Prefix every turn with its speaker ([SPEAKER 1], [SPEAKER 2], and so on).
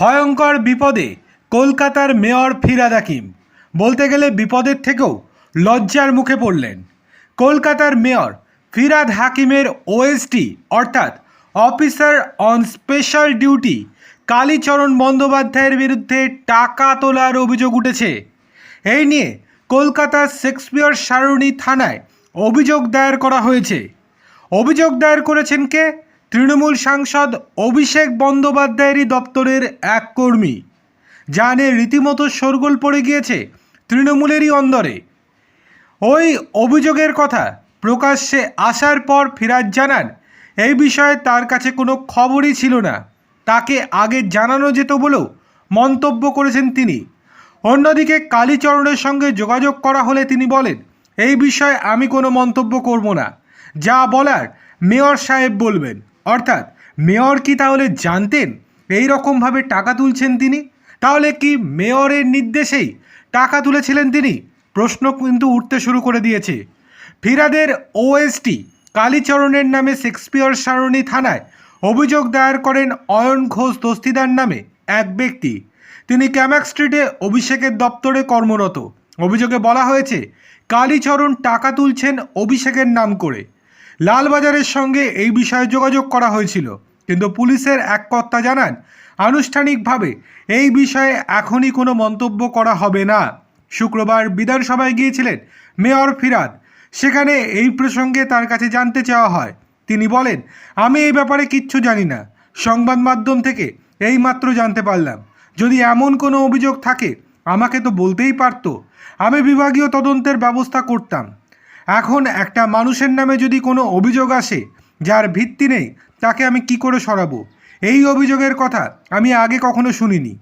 [SPEAKER 1] ভয়ঙ্কর বিপদে কলকাতার মেয়র ফিরাদ হাকিম। বলতে গেলে বিপদের থেকেও লজ্জার মুখে পড়লেন। কলকাতার মেয়র ফিরাদ হাকিমের ওএসটি অর্থাৎ officer on special duty, Kalicharan বন্দ্যোপাধ্যায়ের বিরুদ্ধে টাকা তোলার অভিযোগ উঠেছে। এই নিয়ে কলকাতার শেক্সপিয়র সারণী থানায় অভিযোগ দায়ের করা হয়েছে। অভিযোগ দায়ের করেছেন কে? তৃণমূল সাংসদ অভিষেক বন্দ্যোপাধ্যায়েরই দপ্তরের এক কর্মী। যা নিয়ে রীতিমতো শোরগোল পড়ে গিয়েছে তৃণমূলেরই অন্দরে। ওই অভিযোগের কথা প্রকাশ্যে আসার পর ফিরাজ জানান, এই বিষয়ে তার কাছে কোনো খবরই ছিল না। তাকে আগে জানানো যেত বলেও মন্তব্য করেছেন তিনি। অন্যদিকে কালীচরণের সঙ্গে যোগাযোগ করা হলে তিনি বলেন, এই বিষয়ে আমি কোনো মন্তব্য করব না। যা বলার মেয়র সাহেব বলবেন। অর্থাৎ মেয়র কি তাহলে জানতেন? এই রকমভাবে টাকা তুলছেন তিনি? তাহলে কি মেয়রের নির্দেশেই টাকা তুলেছিলেন তিনি? প্রশ্ন কিন্তু উঠতে শুরু করে দিয়েছে। ফিরাদের ওএসটি কালীচরণের নামে শেক্সপিয়র সারণী থানায় অভিযোগ দায়ের করেন অয়ন ঘোষ দস্তিদার নামে এক ব্যক্তি। তিনি ক্যামাক স্ট্রিটে অভিষেকের দপ্তরে কর্মরত। অভিযোগে বলা হয়েছে, কালীচরণ টাকা তুলছেন অভিষেকের নাম করে। লালবাজারের সঙ্গে এই বিষয়ে যোগাযোগ করা হয়েছিল, কিন্তু পুলিশের এক কর্তা জানান, আনুষ্ঠানিকভাবে এই বিষয়ে এখনই কোনো মন্তব্য করা হবে না। শুক্রবার বিধানসভায় গিয়েছিলেন মেয়র ফিরাদ। সেখানে এই প্রসঙ্গে তার কাছে জানতে চাওয়া হয়। তিনি বলেন, আমি এই ব্যাপারে কিচ্ছু জানি না। সংবাদ মাধ্যম থেকে এই মাত্র জানতে পারলাম। যদি এমন কোনো অভিযোগ থাকে, আমাকে তো বলতেই পারতো। আমি বিভাগীয় তদন্তের ব্যবস্থা করতাম। এখন একটা মানুষের নামে যদি কোনো অভিযোগ আসে যার ভিত্তি নেই, তাকে আমি কি করে সরাবো? এই অভিযোগের কথা আমি আগে কখনো শুনিনি।